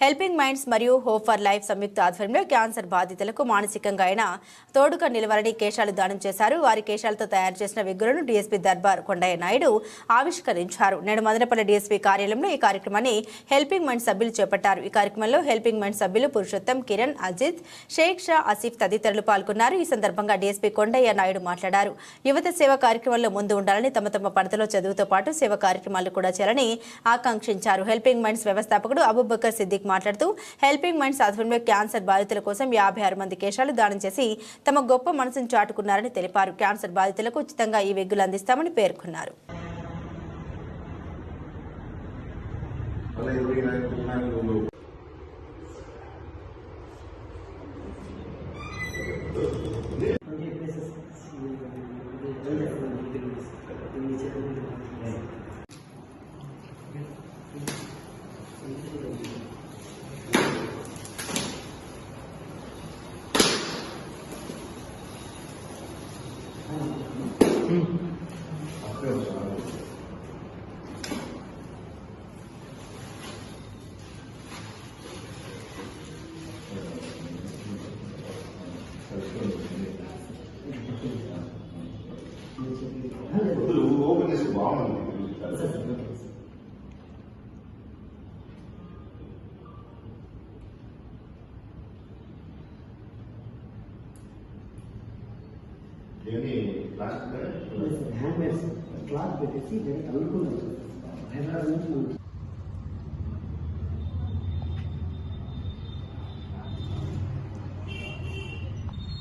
Helping minds మరియు hope for life సంయుక్త ఆధ్వర్యంలో క్యాన్సర్ బాధితులకు మానసికంగా అయిన తోడుగా నిలవాలని కేశాలు దానం చేశారు. వారి కేశాలతో తయారు చేసిన విగ్గులను డీఎస్పీ దర్బార్ కొండయ్య నాయుడు ఆవిష్కరించారు. నేడు మదనపల్లి డీఎస్పీ కార్యాలయంలో ఈ కార్యక్రమాన్ని హెల్పింగ్ మైండ్ సభ్యులు చేపట్టారు. ఈ కార్యక్రమంలో హెల్పింగ్ మైండ్ సభ్యులు పురుషోత్తం కిరణ్ అజిత్ షేక్ షా ఆసిఫ్ తదితరులు పాల్గొన్నారు. ఈ సందర్భంగా డీఎస్పీ కొండయ్య నాయుడు మాట్లాడారు. యువత సేవ కార్యక్రమంలో ముందు ఉండాలని తమ తమ పడతలో చదువుతో పాటు సేవ కార్యక్రమాలు కూడా చేయాలని ఆకాంక్షించారు. హెల్పింగ్ మైండ్స్ వ్యవస్థాపకుడు అబుబకర్ సిద్దిక్ మాట్లాడుతూ హెల్పింగ్ మైండ్స్ ఆధ్వర్యంలో క్యాన్సర్ బాధితుల కోసం యాభై ఆరు మంది కేశాలు దానం చేసి తమ గొప్ప మనసును చాటుకున్నారని తెలిపారు. క్యాన్సర్ బాధితులకు ఉచితంగా ఈ వెగ్గులు అందిస్తామని పేర్కొన్నారు. 嗯。ఏమి ప్లాస్టిక్ క్లాత్ పెట్టేసి దానికి హైదరాబాద్ నుంచి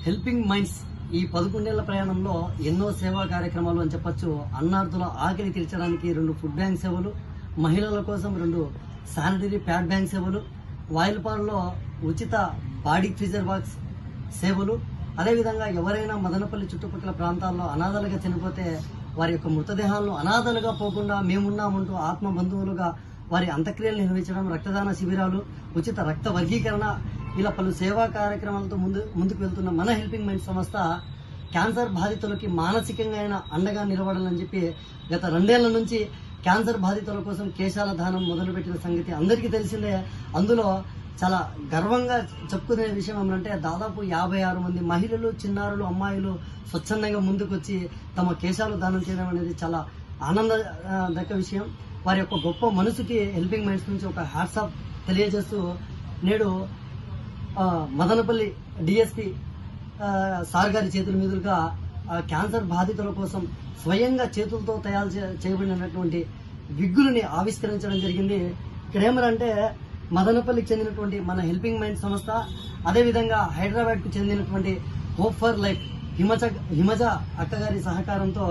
హెల్పింగ్ మైండ్స్ ఈ పదకొండేళ్ళ ప్రయాణంలో ఎన్నో సేవా కార్యక్రమాలు అని చెప్పొచ్చు. అన్నార్థుల ఆకలి తీర్చడానికి రెండు ఫుడ్ బ్యాంక్ సేవలు మహిళల కోసం రెండు శానిటరీ ప్యాడ్ బ్యాంక్ సేవలు వాయిల్పాడులో ఉచిత బాడీ ఫ్రీజర్ బాక్స్ సేవలు అదేవిధంగా ఎవరైనా మదనపల్లి చుట్టుపక్కల ప్రాంతాల్లో అనాథలుగా చనిపోతే వారి యొక్క మృతదేహాలను అనాథలుగా పోకుండా మేమున్నామంటూ ఆత్మ బంధువులుగా వారి అంత్యక్రియలు నిర్వహించడం రక్తదాన శిబిరాలు ఉచిత రక్త వర్గీకరణ ఇలా పలు సేవా కార్యక్రమాలతో ముందు ముందుకు వెళ్తున్న మన హెల్పింగ్ మైండ్ సంస్థ క్యాన్సర్ బాధితులకి మానసికంగా అయినా అండగా నిలబడాలని చెప్పి గత రెండేళ్ళ నుంచి క్యాన్సర్ బాధితుల కోసం కేశాల దానం మొదలుపెట్టిన సంగతి అందరికీ తెలిసిందే. అందులో చాలా గర్వంగా చెప్పుకునే విషయం ఏమంటే దాదాపు యాభై ఆరు మంది మహిళలు చిన్నారులు అమ్మాయిలు స్వచ్ఛందంగా ముందుకొచ్చి తమ కేశాలు దానం చేయడం అనేది చాలా ఆనందదక విషయం. వారి యొక్క గొప్ప మనసుకి హెల్పింగ్ మైండ్స్ నుంచి ఒక హ్యాట్సాప్ తెలియజేస్తూ నేడు మదనపల్లి డిఎస్పి సార్ గారి చేతుల మీదుగా క్యాన్సర్ బాధితుల కోసం స్వయంగా చేతులతో తయారు చే- చేయబడినటువంటి విగ్గులని ఆవిష్కరించడం జరిగింది. ఇక్కడ ఏమనంటే మదనపల్లికి చెందినటువంటి మన హెల్పింగ్ మైండ్ సంస్థ అదేవిధంగా హైదరాబాద్కు చెందినటువంటి hope for life Himaja Himaja అక్కగారి సహకారంతో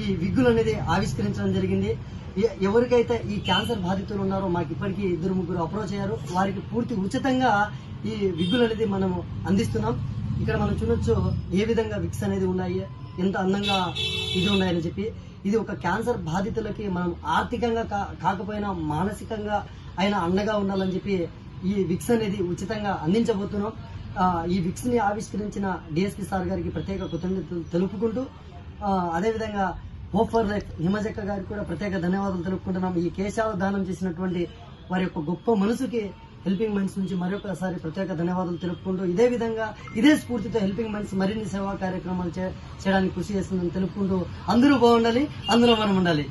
ఈ విగ్గులు అనేది ఆవిష్కరించడం జరిగింది. ఎవరికైతే ఈ క్యాన్సర్ బాధితులు ఉన్నారో మాకు ఇప్పటికీ ఇద్దరు ముగ్గురు అప్రోచ్ అయ్యారు. వారికి పూర్తి ఉచితంగా ఈ విగ్గులు అనేది మనము అందిస్తున్నాం. ఇక్కడ మనం చూడొచ్చు ఏ విధంగా విక్స్ అనేది ఉన్నాయి. ఎంత అందంగా ఇది ఉన్నాయని చెప్పి ఇది ఒక క్యాన్సర్ బాధితులకి మనం ఆర్థికంగా కా- కాకపోయినా మానసికంగా అయినా అండగా ఉండాలని చెప్పి ఈ విక్స్ అనేది ఉచితంగా అందించబోతున్నాం. ఈ విక్స్ని ఆవిష్కరించిన డిఎస్పి సార్ గారికి ప్రత్యేక కృతజ్ఞతలు తెలుపుకుంటూ అదేవిధంగా హోప్ ఫర్ లైఫ్ హిమజక్క గారికి కూడా ప్రత్యేక ధన్యవాదాలు తెలుపుకుంటున్నాం. ఈ కేశాలు దానం చేసినటువంటి వారి యొక్క గొప్ప మనసుకి హెల్పింగ్ మైండ్స్ నుంచి మరొకసారి ప్రత్యేక ధన్యవాదాలు తెలుపుకుంటూ ఇదే విధంగా ఇదే స్ఫూర్తితో హెల్పింగ్ మైండ్స్ మరిన్ని సేవా కార్యక్రమాలు చే- చేయడానికి కృషి చేస్తుందని తెలుపుకుంటూ అందరూ బాగుండాలి అందులో మనం ఉండాలి.